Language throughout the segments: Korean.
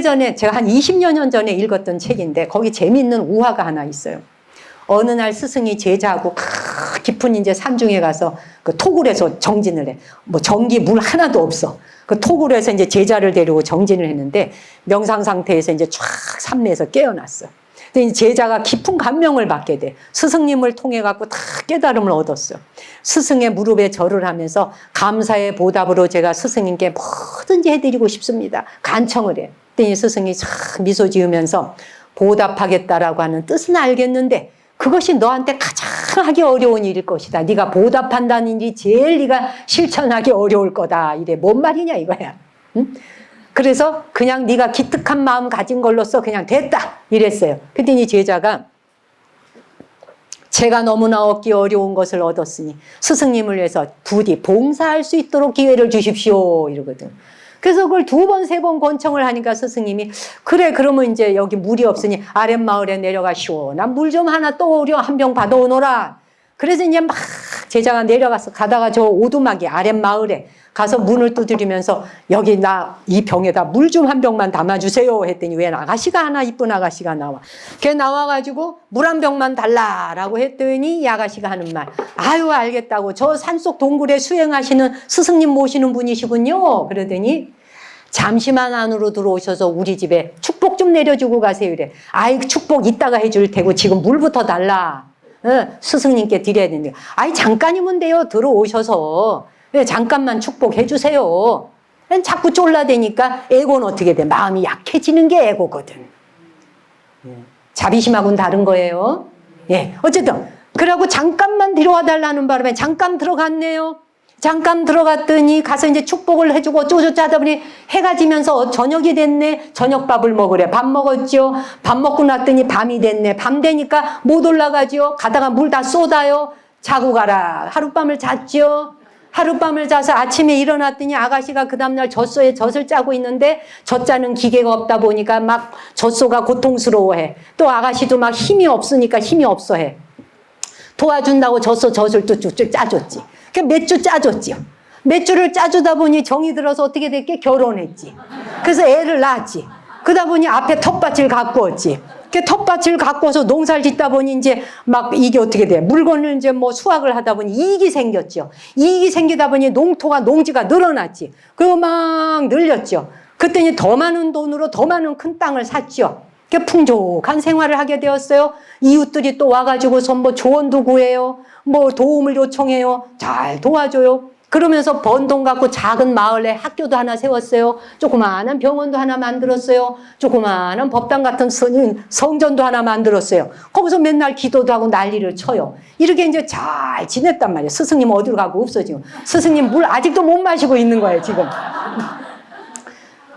오래전에 제가 한 20여 년 전에 읽었던 책인데 거기 재밌는 우화가 하나 있어요. 어느 날 스승이 제자하고 크- 깊은 이제 산중에 가서 그 토굴에서 정진을 해. 뭐 전기 물 하나도 없어. 그 토굴에서 이제 제자를 데리고 정진을 했는데 명상 상태에서 이제 쫙 산내에서 깨어났어. 근데 제자가 깊은 감명을 받게 돼. 스승님을 통해 갖고 다 깨달음을 얻었어. 스승의 무릎에 절을 하면서 감사의 보답으로 제가 스승님께 뭐든지 해드리고 싶습니다. 간청을 해. 그랬더니 스승이 참 미소 지으면서 보답하겠다라고 하는 뜻은 알겠는데 그것이 너한테 가장 하기 어려운 일일 것이다. 네가 보답한다는 일이 제일 네가 실천하기 어려울 거다. 이래 뭔 말이냐 이거야. 응? 그래서 그냥 네가 기특한 마음 가진 걸로써 그냥 됐다 이랬어요. 그랬더니 제자가 제가 너무나 얻기 어려운 것을 얻었으니 스승님을 위해서 부디 봉사할 수 있도록 기회를 주십시오 이러거든. 그래서 그걸 두 번, 세 번 권청을 하니까 스승님이 그래 그러면 이제 여기 물이 없으니 아랫마을에 내려가시오. 난 물 좀 하나 떠오려 한 병 받아오너라. 그래서 이제 막 제자가 내려가서 가다가 저 오두막이 아랫마을에 가서 문을 두드리면서 여기 나 이 병에다 물 좀 한 병만 담아주세요 했더니 웬 아가씨가 하나 이쁜 아가씨가 나와. 걔 나와가지고 물 한 병만 달라라고 했더니 이 아가씨가 하는 말 아유 알겠다고 저 산속 동굴에 수행하시는 스승님 모시는 분이시군요. 그러더니 잠시만 안으로 들어오셔서 우리 집에 축복 좀 내려주고 가세요. 이래. 아이, 축복 이따가 해줄 테고 지금 물부터 달라. 어, 스승님께 드려야 되는데. 아이, 잠깐이면 돼요. 들어오셔서. 네, 잠깐만 축복해 주세요. 자꾸 쫄라대니까 에고는 어떻게 돼? 마음이 약해지는 게 에고거든. 예. 자비심하고는 다른 거예요. 예. 어쨌든. 그러고 잠깐만 들어와 달라는 바람에 잠깐 들어갔네요. 잠깐 들어갔더니 가서 이제 축복을 해주고 쪼쪼 하다 보니 해가 지면서 어, 저녁이 됐네. 저녁밥을 먹으래. 밥 먹었죠. 밥 먹고 났더니 밤이 됐네. 밤 되니까 못 올라가죠. 가다가 물 다 쏟아요. 자고 가라. 하룻밤을 잤죠. 하룻밤을 자서 아침에 일어났더니 아가씨가 그 다음날 젖소에 젖을 짜고 있는데 젖 짜는 기계가 없다 보니까 막 젖소가 고통스러워해. 또 아가씨도 막 힘이 없으니까 힘이 없어해. 도와준다고 젖소 젖을 또 쭉쭉 짜줬지. 그 몇 주 짜줬지요. 몇 주를 짜주다 보니 정이 들어서 어떻게 됐게 결혼했지. 그래서 애를 낳았지. 그러다 보니 앞에 텃밭을 갖고 왔지. 그 텃밭을 갖고 와서 농사를 짓다 보니 이제 막 이게 어떻게 돼. 물건을 이제 뭐 수확을 하다 보니 이익이 생겼죠. 이익이 생기다 보니 농토가 농지가 늘어났지. 그리고 막 늘렸죠. 그랬더니 더 많은 돈으로 더 많은 큰 땅을 샀죠. 그 풍족한 생활을 하게 되었어요. 이웃들이 또 와가지고서 뭐 조언도 구해요. 뭐 도움을 요청해요. 잘 도와줘요. 그러면서 번 돈 갖고 작은 마을에 학교도 하나 세웠어요. 조그마한 병원도 하나 만들었어요. 조그마한 법당 같은 성- 성전도 하나 만들었어요. 거기서 맨날 기도도 하고 난리를 쳐요. 이렇게 이제 잘 지냈단 말이에요. 스승님 어디로 가고 없어 지금. 스승님 물 아직도 못 마시고 있는 거예요 지금.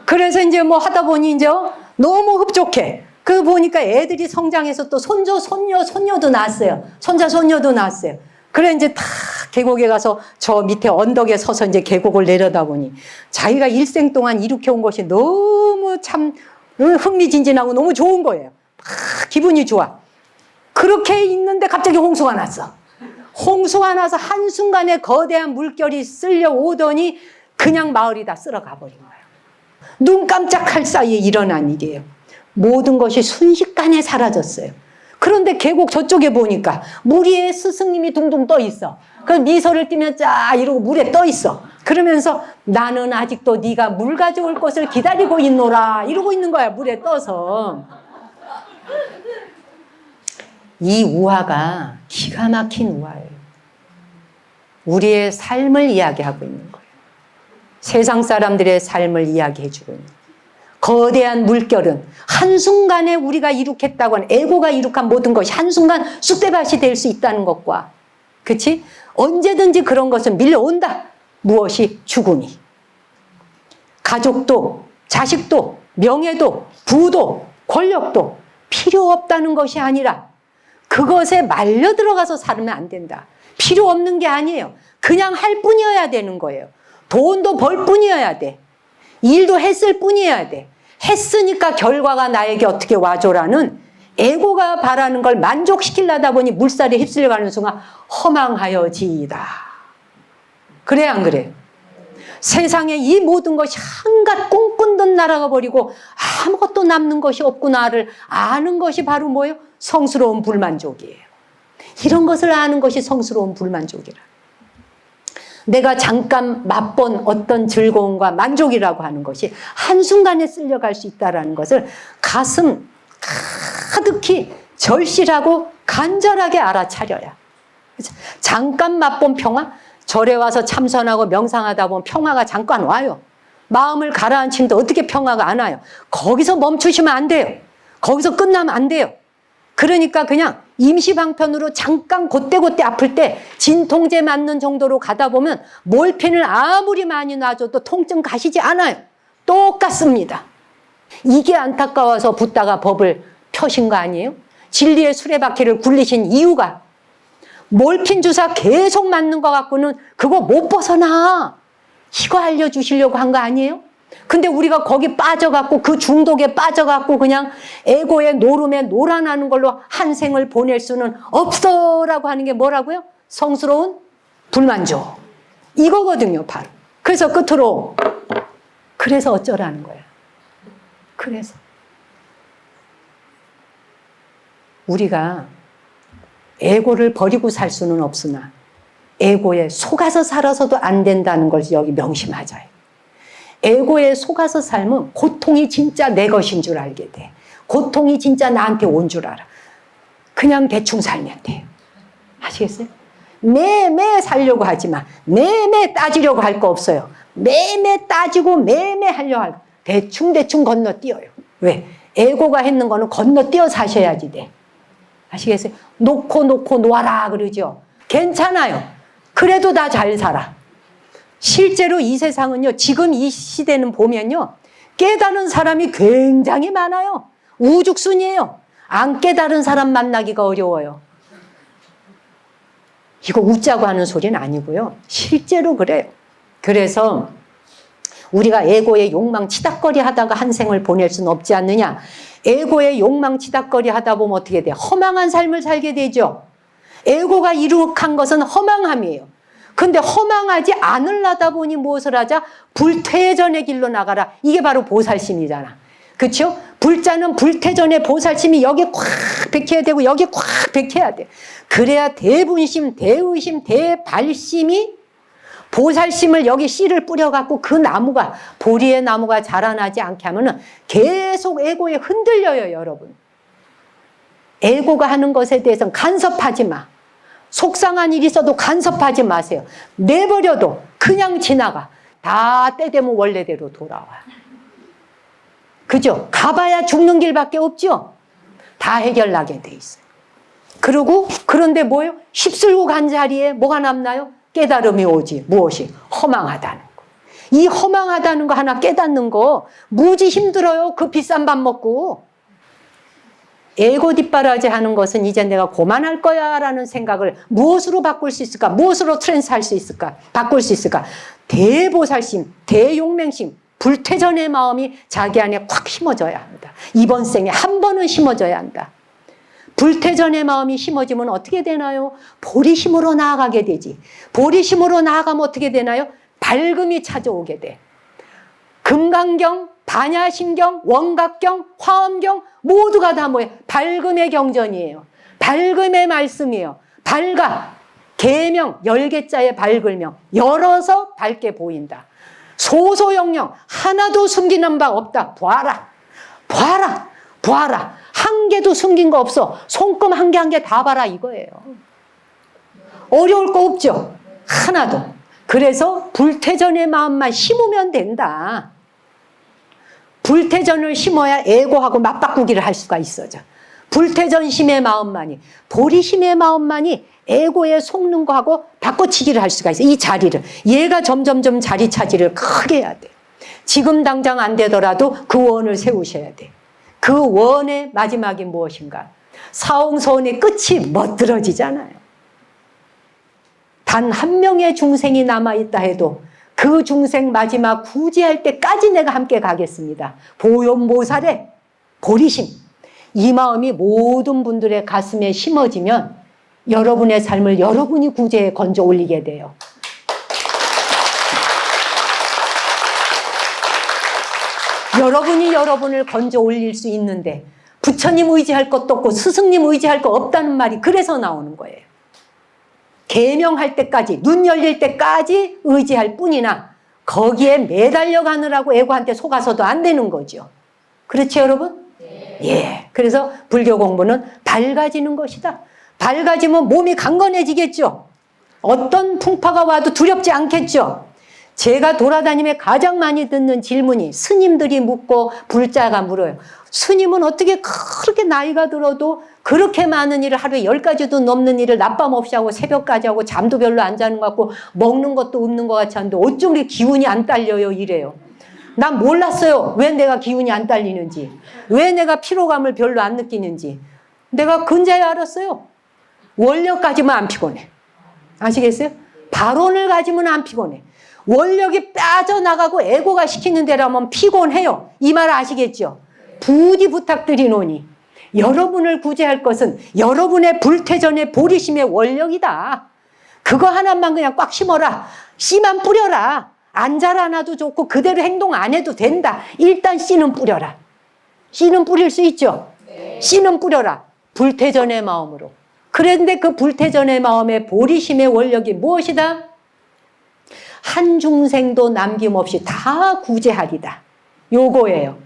그래서 이제 뭐 하다 보니 이제 너무 흡족해. 그 보니까 애들이 성장해서 또 손주, 손녀, 손녀도 낳았어요. 손자, 손녀도 낳았어요. 그래 이제 다 계곡에 가서 저 밑에 언덕에 서서 이제 계곡을 내려다보니 자기가 일생 동안 이룩해 온 것이 너무 참 흥미진진하고 너무 좋은 거예요. 막 기분이 좋아. 그렇게 있는데 갑자기 홍수가 났어. 홍수가 나서 한순간에 거대한 물결이 쓸려 오더니 그냥 마을이 다 쓸어가 버린 거예요. 눈 깜짝할 사이에 일어난 일이에요. 모든 것이 순식간에 사라졌어요. 그런데 계곡 저쪽에 보니까 물 위에 스승님이 둥둥 떠 있어. 그 미소를 띠면 쫙 이러고 물에 떠 있어. 그러면서 나는 아직도 네가 물 가져올 것을 기다리고 있노라 이러고 있는 거야 물에 떠서. 이 우화가 기가 막힌 우화예요. 우리의 삶을 이야기하고 있는 거예요. 세상 사람들의 삶을 이야기해주고 있는 거예요. 거대한 물결은 한순간에 우리가 이룩했다고 하는 에고가 이룩한 모든 것이 한순간 쑥대밭이 될 수 있다는 것과 그치? 언제든지 그런 것은 밀려온다. 무엇이? 죽음이. 가족도 자식도 명예도 부도 권력도 필요 없다는 것이 아니라 그것에 말려 들어가서 살면 안 된다. 필요 없는 게 아니에요. 그냥 할 뿐이어야 되는 거예요. 돈도 벌 뿐이어야 돼. 일도 했을 뿐이어야 돼. 했으니까 결과가 나에게 어떻게 와줘라는 에고가 바라는 걸 만족시키려다 보니 물살에 휩쓸려가는 순간 허망하여지이다. 그래 안 그래? 세상에 이 모든 것이 한갓 꿈꾼 듯 날아가 버리고 아무것도 남는 것이 없구나를 아는 것이 바로 뭐예요? 성스러운 불만족이에요. 이런 것을 아는 것이 성스러운 불만족이라. 내가 잠깐 맛본 어떤 즐거움과 만족이라고 하는 것이 한순간에 쓸려갈 수 있다는 것을 가슴 가득히 절실하고 간절하게 알아차려야. 그죠? 잠깐 맛본 평화, 절에 와서 참선하고 명상하다 보면 평화가 잠깐 와요. 마음을 가라앉히는데 어떻게 평화가 안 와요? 거기서 멈추시면 안 돼요. 거기서 끝나면 안 돼요. 그러니까 그냥 임시방편으로 잠깐 곧대곧대 아플 때 진통제 맞는 정도로 가다 보면 몰핀을 아무리 많이 놔줘도 통증 가시지 않아요. 똑같습니다. 이게 안타까워서 붓다가 법을 펴신 거 아니에요? 진리의 수레바퀴를 굴리신 이유가 몰핀 주사 계속 맞는 것 갖고는 그거 못 벗어나. 이거 알려주시려고 한 거 아니에요? 근데 우리가 거기 빠져갖고 그 중독에 빠져갖고 그냥 에고의 노름에 놀아나는 걸로 한 생을 보낼 수는 없어라고 하는 게 뭐라고요? 성스러운 불만족. 이거거든요, 바로. 그래서 끝으로 그래서 어쩌라는 거야. 그래서 우리가 에고를 버리고 살 수는 없으나 에고에 속아서 살아서도 안 된다는 걸 여기 명심하자요. 에고에 속아서 살면 고통이 진짜 내 것인 줄 알게 돼. 고통이 진짜 나한테 온 줄 알아. 그냥 대충 살면 돼요. 아시겠어요? 매매 살려고 하지 마. 매매 따지려고 할 거 없어요. 매매 따지고 매매 하려 할 대충 대충 건너뛰어요. 왜? 에고가 했는 거는 건너뛰어 사셔야지 돼. 아시겠어요? 놓고 놓고 놓아라 그러죠. 괜찮아요. 그래도 다 잘 살아. 실제로 이 세상은요, 지금 이 시대는 보면요, 깨달은 사람이 굉장히 많아요. 우죽순이에요. 안 깨달은 사람 만나기가 어려워요. 이거 웃자고 하는 소리는 아니고요. 실제로 그래요. 그래서 우리가 에고의 욕망 치닥거리 하다가 한 생을 보낼 수는 없지 않느냐. 에고의 욕망 치닥거리 하다 보면 어떻게 돼요? 허망한 삶을 살게 되죠. 에고가 이룩한 것은 허망함이에요. 근데 허망하지 않으려다 보니 무엇을 하자? 불퇴전의 길로 나가라. 이게 바로 보살심이잖아. 그렇죠? 불자는 불퇴전의 보살심이 여기 꽉 백해야 되고 여기 꽉 백해야 돼. 그래야 대분심, 대의심, 대발심이 보살심을 여기 씨를 뿌려갖고 그 나무가 보리의 나무가 자라나지 않게 하면은 계속 에고에 흔들려요, 여러분. 에고가 하는 것에 대해서는 간섭하지 마. 속상한 일이 있어도 간섭하지 마세요. 내버려도 그냥 지나가. 다 때 되면 원래대로 돌아와. 그죠? 가봐야 죽는 길밖에 없죠? 다 해결나게 돼 있어요. 그리고 그런데 뭐예요? 휩쓸고 간 자리에 뭐가 남나요? 깨달음이 오지. 무엇이? 허망하다는 거. 이 허망하다는 거 하나 깨닫는 거 무지 힘들어요. 그 비싼 밥 먹고. 에고 뒷바라지 하는 것은 이제 내가 고만할 거야 라는 생각을 무엇으로 바꿀 수 있을까? 무엇으로 트랜스 할 수 있을까? 바꿀 수 있을까? 대보살심, 대용맹심, 불태전의 마음이 자기 안에 콱 심어져야 합니다. 이번 생에 한 번은 심어져야 한다. 불태전의 마음이 심어지면 어떻게 되나요? 보리심으로 나아가게 되지. 보리심으로 나아가면 어떻게 되나요? 밝음이 찾아오게 돼. 금강경, 반야신경, 원각경, 화엄경 모두가 다 뭐예요? 밝음의 경전이에요. 밝음의 말씀이에요. 밝아. 계명, 열개자의 밝을명. 열어서 밝게 보인다. 소소영령, 하나도 숨기는 바 없다. 봐라. 봐라. 봐라. 한 개도 숨긴 거 없어. 손금 한 개 한 개 다 봐라 이거예요. 어려울 거 없죠. 하나도. 그래서 불태전의 마음만 심으면 된다. 불태전을 심어야 애고하고 맞바꾸기를 할 수가 있어져. 불태전 심의 마음만이, 보리 심의 마음만이 애고에 속는 거하고 바꿔치기를 할 수가 있어. 이 자리를. 얘가 점점점 자리 차지를 크게 해야 돼. 지금 당장 안 되더라도 그 원을 세우셔야 돼. 그 원의 마지막이 무엇인가? 사홍서원의 끝이 멋들어지잖아요. 단 한 명의 중생이 남아있다 해도 그 중생 마지막 구제할 때까지 내가 함께 가겠습니다. 보존보살의 보리심. 이 마음이 모든 분들의 가슴에 심어지면 여러분의 삶을 여러분이 구제에 건져 올리게 돼요. 여러분이 여러분을 건져 올릴 수 있는데 부처님 의지할 것도 없고 스승님 의지할 거 없다는 말이 그래서 나오는 거예요. 개명할 때까지 눈 열릴 때까지 의지할 뿐이나 거기에 매달려 가느라고 애고한테 속아서도 안 되는 거죠. 그렇지 여러분? 예. 그래서 불교 공부는 밝아지는 것이다. 밝아지면 몸이 강건해지겠죠. 어떤 풍파가 와도 두렵지 않겠죠. 제가 돌아다니며 가장 많이 듣는 질문이 스님들이 묻고 불자가 물어요. 스님은 어떻게 그렇게 나이가 들어도 그렇게 많은 일을 하루에 열 가지도 넘는 일을 낮밤 없이 하고 새벽까지 하고 잠도 별로 안 자는 것 같고 먹는 것도 없는 것 같이 하는데 어쩜 이렇게 기운이 안 딸려요 이래요. 난 몰랐어요. 왜 내가 기운이 안 딸리는지. 왜 내가 피로감을 별로 안 느끼는지. 내가 근자에 알았어요. 원력까지만 안 피곤해. 아시겠어요? 발언을 가지면 안 피곤해. 원력이 빠져나가고 에고가 시키는 대로 하면 피곤해요. 이 말 아시겠죠? 부디 부탁드리노니 여러분을 구제할 것은 여러분의 불태전의 보리심의 원력이다. 그거 하나만 그냥 꽉 심어라. 씨만 뿌려라. 안 자라나도 좋고 그대로 행동 안 해도 된다. 일단 씨는 뿌려라. 씨는 뿌릴 수 있죠? 씨는 뿌려라. 불태전의 마음으로. 그런데 그 불태전의 마음의 보리심의 원력이 무엇이다? 한 중생도 남김없이 다 구제하리다. 요거예요.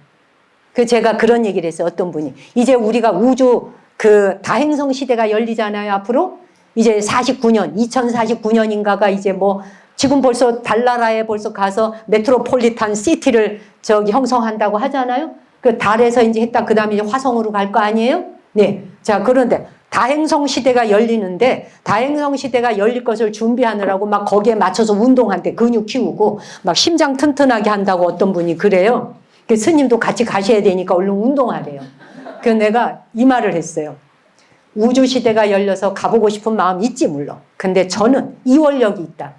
그 제가 그런 얘기를 했어요. 어떤 분이. 이제 우리가 우주 그 다행성 시대가 열리잖아요. 앞으로. 이제 49년, 2049년인가가 이제 뭐 지금 벌써 달나라에 벌써 가서 메트로폴리탄 시티를 저기 형성한다고 하잖아요. 그 달에서 이제 했다. 그 다음에 이제 화성으로 갈 거 아니에요? 네. 자, 그런데 다행성 시대가 열리는데 다행성 시대가 열릴 것을 준비하느라고 막 거기에 맞춰서 운동한대 근육 키우고 막 심장 튼튼하게 한다고 어떤 분이 그래요. 그 스님도 같이 가셔야 되니까 얼른 운동하래요. 그 내가 이 말을 했어요. 우주 시대가 열려서 가보고 싶은 마음 있지 물론. 근데 저는 이 원력이 있다.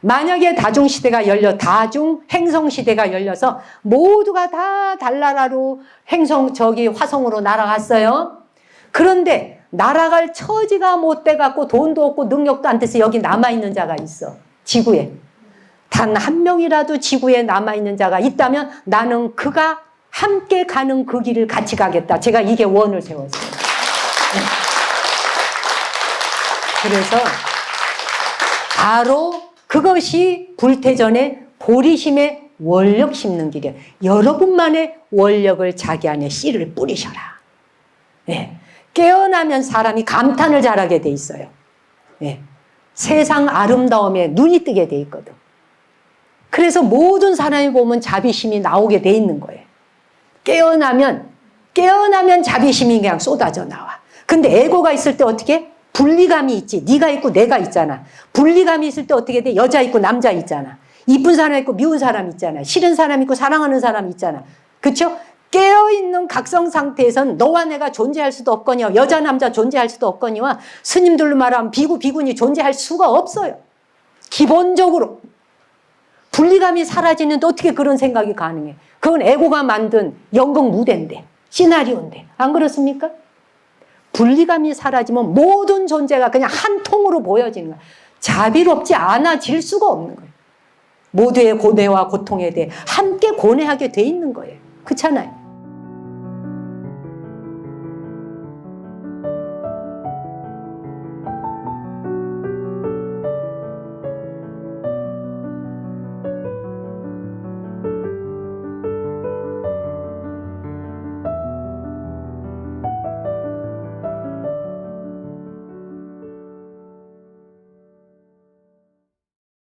만약에 다중 시대가 열려 다중 행성 시대가 열려서 모두가 다 달나라로 행성 저기 화성으로 날아갔어요. 그런데 날아갈 처지가 못 돼 갖고 돈도 없고 능력도 안 돼서 여기 남아 있는 자가 있어. 지구에. 단 한 명이라도 지구에 남아 있는 자가 있다면 나는 그가 함께 가는 그 길을 같이 가겠다. 제가 이게 원을 세웠어요. 네. 그래서 바로 그것이 불태전의 보리심의 원력 심는 길이에요. 여러분만의 원력을 자기 안에 씨를 뿌리셔라. 예. 깨어나면 사람이 감탄을 잘하게 돼 있어요. 예. 세상 아름다움에 눈이 뜨게 돼 있거든. 그래서 모든 사람이 보면 자비심이 나오게 돼 있는 거예요. 깨어나면, 깨어나면 자비심이 그냥 쏟아져 나와. 근데 에고가 있을 때 어떻게? 분리감이 있지. 네가 있고 내가 있잖아. 분리감이 있을 때 어떻게 돼? 여자 있고 남자 있잖아. 이쁜 사람 있고 미운 사람 있잖아. 싫은 사람 있고 사랑하는 사람 있잖아. 그쵸? 깨어있는 각성 상태에선 너와 내가 존재할 수도 없거니와 여자 남자 존재할 수도 없거니와 스님들로 말하면 비구 비군이 존재할 수가 없어요. 기본적으로 분리감이 사라지는데 어떻게 그런 생각이 가능해? 그건 에고가 만든 연극 무대인데 시나리오인데 안 그렇습니까? 분리감이 사라지면 모든 존재가 그냥 한 통으로 보여지는 거야. 자비롭지 않아질 수가 없는 거예요. 모두의 고뇌와 고통에 대해 함께 고뇌하게 돼 있는 거예요. 그렇잖아요.